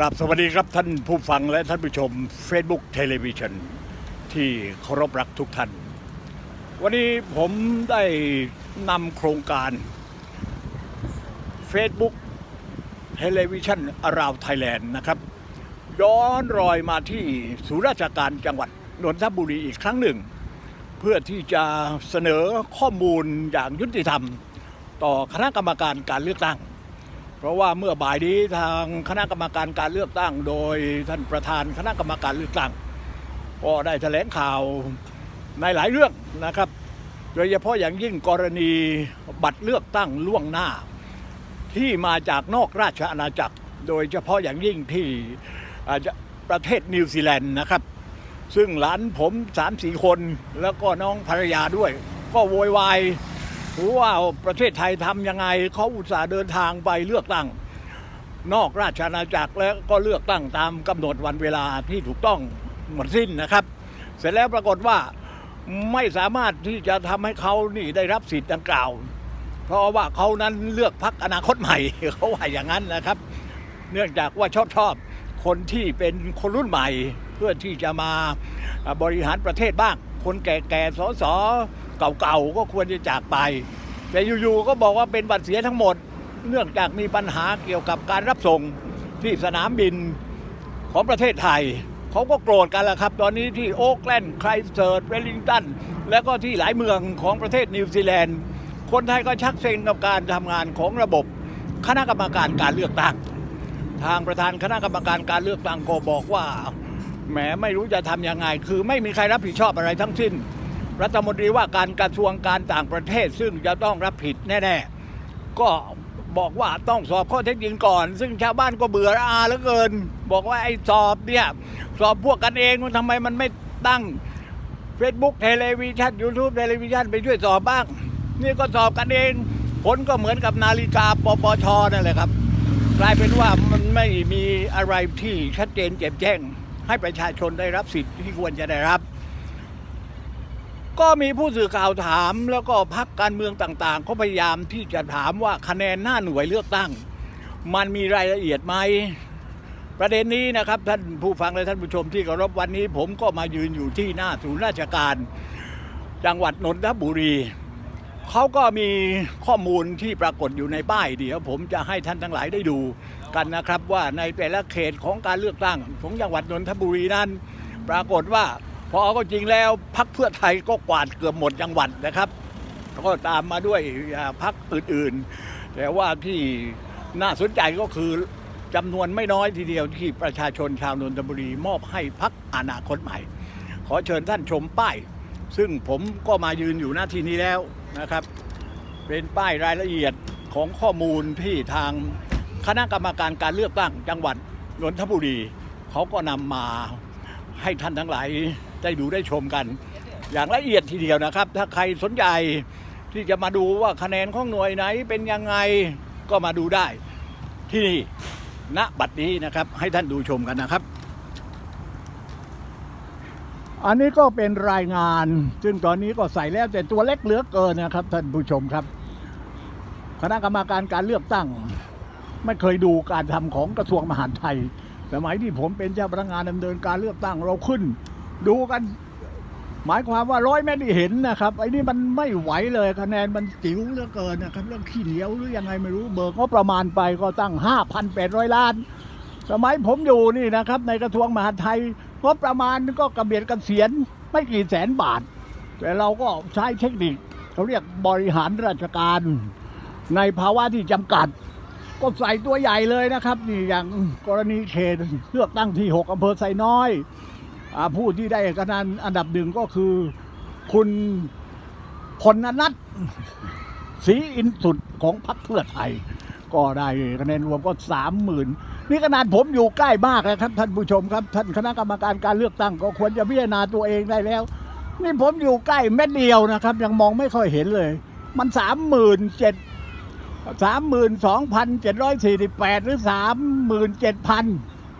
กราบสวัสดีครับท่านผู้ฟังและท่านผู้ชม Facebook Television ที่เคารพรักทุกท่าน วันนี้ผมได้นำโครงการ Facebook Television Around Thailand นะครับ ย้อนรอยมาที่ศูนย์ราชการจังหวัดนนทบุรีอีกครั้งหนึ่ง เพื่อที่จะเสนอข้อมูลอย่างยุติธรรม ต่อคณะกรรมการการเลือกตั้ง เพราะว่าเมื่อบ่ายนี้ทางคณะกรรมการการเลือกตั้ง โดยท่านประธานคณะกรรมการเลือกตั้ง ก็ได้แถลงข่าวในหลายเรื่องนะครับ โดยเฉพาะอย่างยิ่งกรณีบัตรเลือกตั้งล่วงหน้า ที่มาจากนอกราชอาณาจักร โดยเฉพาะอย่างยิ่งที่อาจจะประเทศนิวซีแลนด์นะครับ ซึ่งหลานผมสามสี่คนแล้วก็น้องภรรยาด้วย ก็โวยวาย ว่าประเทศไทยทำยังไงเขาอุตส่าห์เดินทางไปเลือกตั้ง นอกราชอาณาจักรแล้วก็เลือกตั้งตามกำหนดวันเวลาที่ถูกต้องหมดสิ้นนะครับ เสร็จแล้วปรากฏว่าไม่สามารถที่จะทำให้เขานี่ได้รับสิทธิ์ดังกล่าว เพราะว่าเขานั้นเลือกพักอนาคตใหม่เขาว่าอย่างนั้นนะครับ เนื่องจากว่าชอบชอบคนที่เป็นคนรุ่นใหม่เพื่อที่จะมาบริหารประเทศบ้าง คนแก่ๆสอส เก่าๆก็ควรจะจากไป แต่อยู่ๆก็บอกว่าเป็นบัตรเสียทั้งหมด เนื่องจากมีปัญหาเกี่ยวกับการรับส่งที่สนามบินของประเทศไทยเขาก็โกรธกันแล้วครับ ตอนนี้ที่โอ๊กแลนด์ไครส์เซิร์ตเวลลิงตันและก็ที่หลายเมืองของประเทศนิวซีแลนด์ คนไทยก็ชักเซ็งกับการทำงานของระบบคณะกรรมการการเลือกตั้ง ทางประธานคณะกรรมการการเลือกตั้งก็บอกว่าแหมไม่รู้จะทำยังไง คือไม่มีใครรับผิดชอบอะไรทั้งสิ้น รัฐมนตรีว่าการกระทรวงการต่างประเทศ ซึ่งจะต้องรับผิดแน่ๆ ก็บอกว่าต้องสอบข้อเท็จจริงก่อน ซึ่งชาวบ้านก็เบื่ออาเหลือเกิน บอกว่าไอ้สอบเนี่ย สอบพวกกันเองมันทำไมมันไม่ตั้ง Facebook เทเลวิชัน YouTube เทเลวิชันไปช่วยสอบบ้าง นี่ก็สอบกันเอง ผลก็เหมือนกับนาฬิกาปปชนั่นแหละครับ กลายเป็นว่ามันไม่มีอะไรที่ชัดเจนแจ่มแจ้ง ให้ประชาชนได้รับสิทธิ์ที่ควรจะได้รับ ก็มีผู้สื่อข่าวถามแล้วก็พักการเมืองต่างๆ ก็พยายามที่จะถามว่าคะแนนหน้าหน่วยเลือกตั้ง มันมีรายละเอียดไหมประเด็นนี้นะครับท่านผู้ฟังและท่านผู้ชมที่เคารพวันนี้ ผมก็มายืนอยู่ที่หน้าศูนย์ราชการ จังหวัดนนทบุรีเขาก็มีข้อมูลที่ปรากฏอยู่ในป้ายเดี๋ยวผมจะให้ท่านทั้งหลายได้ดูกันนะครับ ว่าในแต่ละเขตของการเลือกตั้งของจังหวัดนนทบุรีนั้น ปรากฏว่า พอเอาก็จริงแล้วพักเพื่อไทยก็กวาดเกือบหมดจังหวัดนะครับก็ตามมาด้วยพักอื่นๆ แต่ว่าที่น่าสนใจก็คือจำนวนไม่น้อยทีเดียวที่ประชาชนชาวนนทบุรีมอบให้พักอนาคตใหม่ ขอเชิญท่านชมป้าย ซึ่งผมก็มายืนอยู่หน้าที่นี้แล้วนะครับ เป็นป้ายรายละเอียดของข้อมูลที่ทางคณะกรรมการการเลือกตั้งจังหวัดนนทบุรี เขาก็นำมาให้ท่านทั้งหลาย ได้ดูได้ชมกัน อย่างละเอียดทีเดียวนะครับ ถ้าใครสนใจที่จะมาดูว่าคะแนนของหน่วยไหนเป็นยังไงก็มาดูได้ ที่นี่ณบัดนี้นะครับ ให้ท่านดูชมกันนะครับ อันนี้ก็เป็นรายงาน ซึ่งตอนนี้ก็ใส่แล้วแต่ตัวเล็กเหลือเกินนะครับ ท่านผู้ชมครับ คณะกรรมการการเลือกตั้ง ไม่เคยดูการทำของกระทรวงมหาดไทย สมัยที่ผมเป็นเจ้าพนักงานดำเนินการเลือกตั้งเราขึ้น ดูกัน หมายความว่าร้อยไม่ได้เห็นนะครับไอ้นี่มันไม่ไหวเลยคะแนนมันจิ๋วเหลือเกินนะครับเรื่องขี้เหนียวหรือยังไงไม่รู้เบิกงบประมาณไปก็ตั้ง5,800ล้าน สมัยผมอยู่นี่นะครับ ในกระทรวงมหาดไทยงบประมาณก็กระเบียดกันเสียนไม่กี่แสนบาท แต่เราก็ใช้เทคนิคเขาเรียกบริหารราชการ ในภาวะที่จำกัด ก็ใส่ตัวใหญ่เลยนะครับ นี่อย่างกรณีเขตเลือกตั้งที่ 6อำเภอไซน้อย ผู้ที่ได้คะแนนอันดับหนึ่งก็คือ คุณพลนัทศรีอินสุดของพรรคเพื่อไทย ก็ได้คะแนนรวมก็สามหมื่นนี่ขนาดผมอยู่ใกล้มากนะครับ ท่านผู้ชมครับ ท่านคณะกรรมการการเลือกตั้งก็ควรจะพิจารณาตัวเองได้แล้ว นี่ผมอยู่ใกล้เม็ดเดียวนะครับ ยังมองไม่ค่อยเห็นเลย มันสามหมื่นเจ็ดสามหมื่นสองพันเจ็ดร้อยสี่สิบแปดหรือสามหมื่นเจ็ดพัน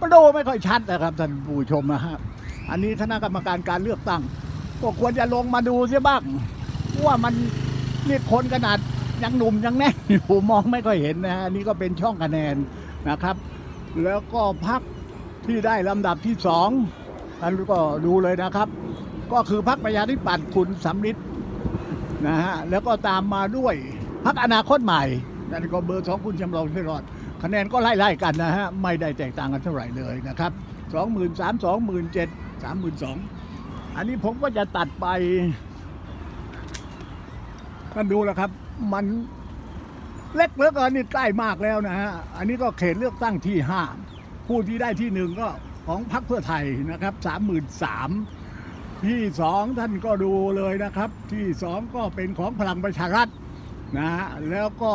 มันดูไม่ค่อยชัดนะครับท่านผู้ชมนะฮะ อันนี้คณะกรรมการการเลือกตั้ง ก็ควรจะลงมาดูเสียบ้างว่ามันนี่คนขนาดยังหนุ่มยังแน่นอยู่มองไม่ค่อยเห็นนะฮะนนี่ก็เป็นช่องคะแนนนะครับ แล้วก็พักที่ได้ลำดับที่สองท่านก็ดูเลยนะครับ ก็คือพักประชาธิปัตย์คุณสำลิดนะฮะแล้วก็ตามมาด้วยพักอนาคตใหม่นั่นก็เบอร์สองคุณจำลองช่วยรอด คะแนนก็ไล่ๆกันนะฮะไม่ได้แตกต่างกันเท่าไหร่เลยนะครับสองหมื่นสามสองหมื่นเจ็ด สามหมื่นสองอันนี้ผมก็จะตัดไปท่านดูแล้วครับ มันเล็กเหลือเกินนี่ใกล้มากแล้วนะฮะ อันนี้ก็เขตเลือกตั้งที่ห้าผู้ที่ได้ที่หนึ่งก็ของพรรคเพื่อไทยนะครับสามหมื่นสามที่สองท่านก็ดูเลยนะครับ ที่สองก็เป็นของพลังประชารัฐนะฮะแล้วก็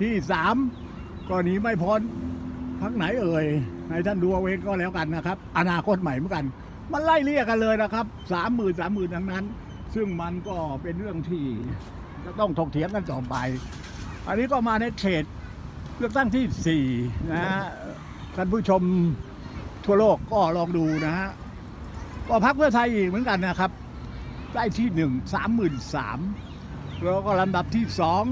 ที่สามก็หนีไม่พ้นพักไหนเอ่ย ให้ท่านดูเอาเองก็แล้วกันนะครับ อนาคตใหม่เหมือนกัน มันไล่เรียกกันเลยนะครับสามหมื่นสามหมื่นทั้งนั้น ซึ่งมันก็เป็นเรื่องที่จะต้องถกเถียงกันต่อไป อันนี้ก็มาในเขตเลือกตั้งที่สี่นะฮะท่านผู้ชมทั่วโลกก็ลองดูนะฮะก็พักเพื่อไทยอีกเหมือนกันนะครับ ได้ที่หนึ่งสามหมื่นสามแล้วก็ลำดับที่สอง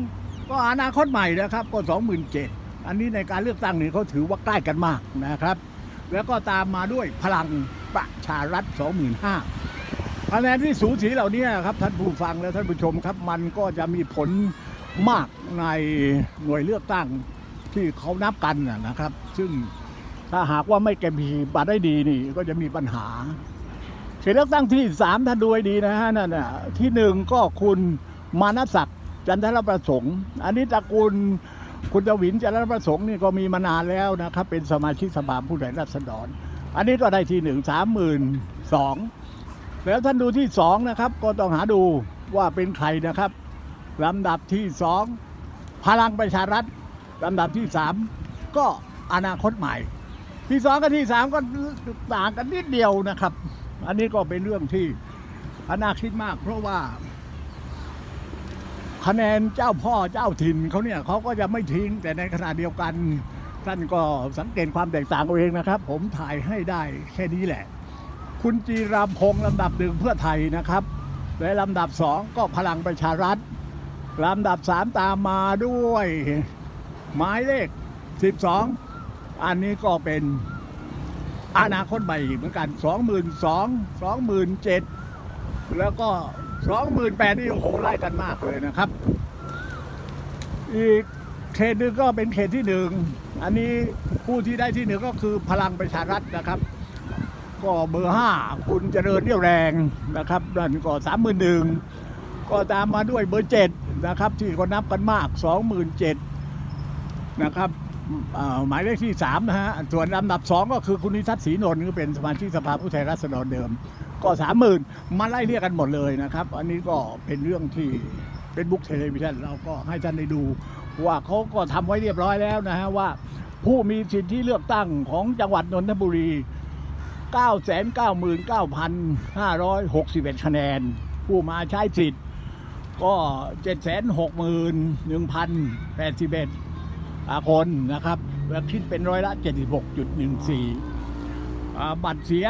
ก็อนาคตใหม่นะครับก็สองหมื่นเจ็ดอันนี้ในการเลือกตั้งนี่เขาถือว่าใกล้กันมากนะครับ แล้วก็ตามมาด้วยพลัง ประชารัฐสองหมื่นห้าคะแนนที่สูสีเหล่านี้ครับท่านผู้ฟังและท่านผู้ชมครับมันก็จะมีผลมากในหน่วยเลือกตั้งที่เขานับกันนะครับ ซึ่งถ้าหากว่าไม่เก็บหีบบัตรได้ดีนี่ก็จะมีปัญหาเขตเลือกตั้งที่สามท่านดูให้ดีนะฮะนั่นน่ะที่หนึ่งก็คุณมานศักดิ์จันทรประสงค์ อันนี้ตระกูลคุณจวินจันทรประสงค์นี่ก็มีมานานแล้วนะครับ เป็นสมาชิกสภาผู้แทนราษฎร อันนี้ก็ได้ที่หนึ่งสามหมื่นสองแล้วท่านดูที่สองนะครับ ก็ต้องหาดูว่าเป็นใครนะครับลำดับที่สองพลังประชารัฐลำดับที่สามก็อนาคตใหม่ ที่สองกับที่สามก็ต่างกันนิดเดียวนะครับ อันนี้ก็เป็นเรื่องที่อนาคิดมาก เพราะว่า คะแนนเจ้าพ่อเจ้าถิ่นเขาเนี่ยเขาก็จะไม่ทิ้งแต่ในขณะเดียวกัน ท่านก็สังเกตความแตกต่างเอาเองนะครับ ผมถ่ายให้ได้แค่นี้แหละ คุณจีรามพงษ์ลำดับหนึ่งเพื่อไทยนะครับ และลำดับสองก็พลังประชารัฐลำดับสามตามมาด้วย หมายเลข 12 อันนี้ก็เป็นอนาคตใหม่อีกเหมือนกัน 22,000 27,000 แล้วก็ 28,000นี่โอ้โหไล่กันมากเลยนะครับ อีก เขตหนึ่งก็เป็นเขตที่หนึ่งอันนี้ผู้ที่ได้ที่หนึ่งก็คือพลังประชารัฐนะครับ ก็เบอร์ห้าคุณเจริญเรี่ยวแรงนะครับนั่นก็สามหมื่นหนึ่งก็ตามมาด้วยเบอร์เจ็ดนะครับ ที่ก็นับกันมากสองหมื่นเจ็ดนะครับหมายเลขที่สามนะฮะ ส่วนลำดับสองก็คือคุณนิทัศน์ศรีนนท์ก็เป็นสมาชิกสภาผู้แทนราษฎรเดิม ก็สามหมื่นมาไล่เรียกกันหมดเลยนะครับ อันนี้ก็เป็นเรื่องที่เป็นบุ๊กเทเลวิชันเราก็ให้ท่านได้ดู ว่าเขาก็ทำไว้เรียบร้อยแล้วนะฮะว่า ผู้มีสิทธิเลือกตั้งของจังหวัดนนทบุรี 999,561 คะแนน ผู้มาใช้สิทธิ์ก็ 761,081คนนะครับและคิดเป็นร้อยละ 76.14อ่าบัตรเสีย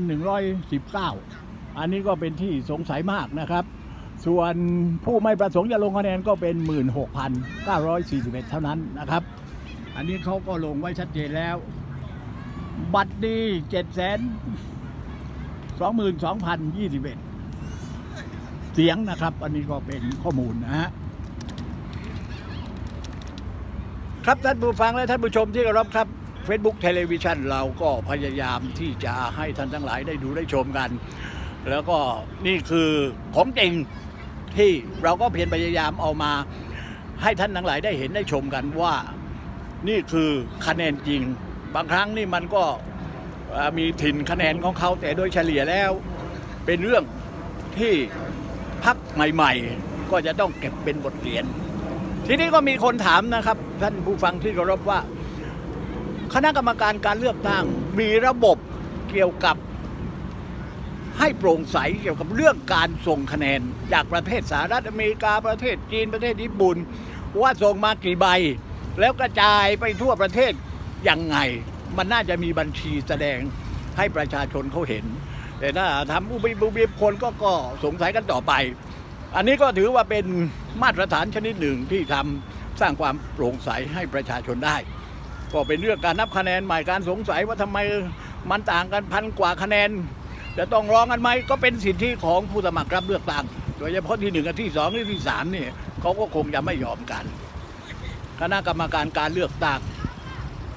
22,119 อันนี้ก็เป็นที่สงสัยมากนะครับ ส่วนผู้ไม่ประสงค์จะลงคะแนนก็เป็น 16,941 เท่านั้นนะครับ อันนี้เขาก็ลงไว้ชัดเจนแล้ว บัตรดีเจ็ดแสนสองหมื่นสองพันยี่สิบเอ็ดเสียงนะครับ อันนี้ก็เป็นข้อมูลนะฮะครับท่านผู้ฟังและท่านผู้ชมที่เคารพครับ Facebook เทเลวิชันเราก็พยายามที่จะให้ท่านทั้งหลายได้ดูได้ชมกัน แล้วก็นี่คือของจริง ที่เราก็เพียรพยายามเอามา ให้ท่านทั้งหลายได้เห็นได้ชมกันว่านี่คือคะแนนจริง บางครั้งนี่มันก็มีถิ่นคะแนนของเขาแต่โดยเฉลี่ยแล้ว เป็นเรื่องที่พักใหม่ ๆ ก็จะต้องเก็บเป็นบทเรียน ทีนี้ก็มีคนถามนะครับ ท่านผู้ฟังที่เคารพว่า คณะกรรมการการเลือกตั้งมีระบบเกี่ยวกับ ให้โปร่งใสเกี่ยวกับเรื่องการส่งคะแนน จากประเทศสหรัฐอเมริกาประเทศจีนประเทศญี่ปุ่น ว่าส่งมากี่ใบ แล้วกระจายไปทั่วประเทศยังไง มันน่าจะมีบัญชีแสดงให้ประชาชนเขาเห็น แต่ถ้าทำอุบิบุบิบคนก็ก็สงสัยกันต่อไป อันนี้ก็ถือว่าเป็นมาตรฐานชนิดหนึ่งที่ทำสร้างความโปร่งใสให้ประชาชนได้ ก็เป็นเรื่องการนับคะแนนใหม่การสงสัยว่าทำไมมันต่างกันพันกว่าคะแนน จะต้องร้องกันไหมก็เป็นสิทธิของผู้สมัครรับเลือกตั้งโดยเฉพาะที่หนึ่งกับที่สองหรือที่สามนี่เขาก็คงจะไม่ยอมกันคณะกรรมการการเลือกตั้ง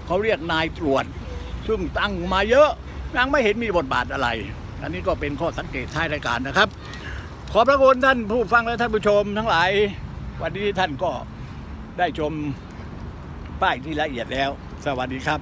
เขาเรียกนายตรวจ ซึ่งตั้งมาเยอะยังไม่เห็นมีบทบาทอะไร อันนี้ก็เป็นข้อสังเกตท้ายรายการนะครับ ขอบพระคุณท่านผู้ฟังและท่านผู้ชมทั้งหลาย วันนี้ท่านก็ได้ชมป้ายที่ละเอียดแล้ว สวัสดีครับ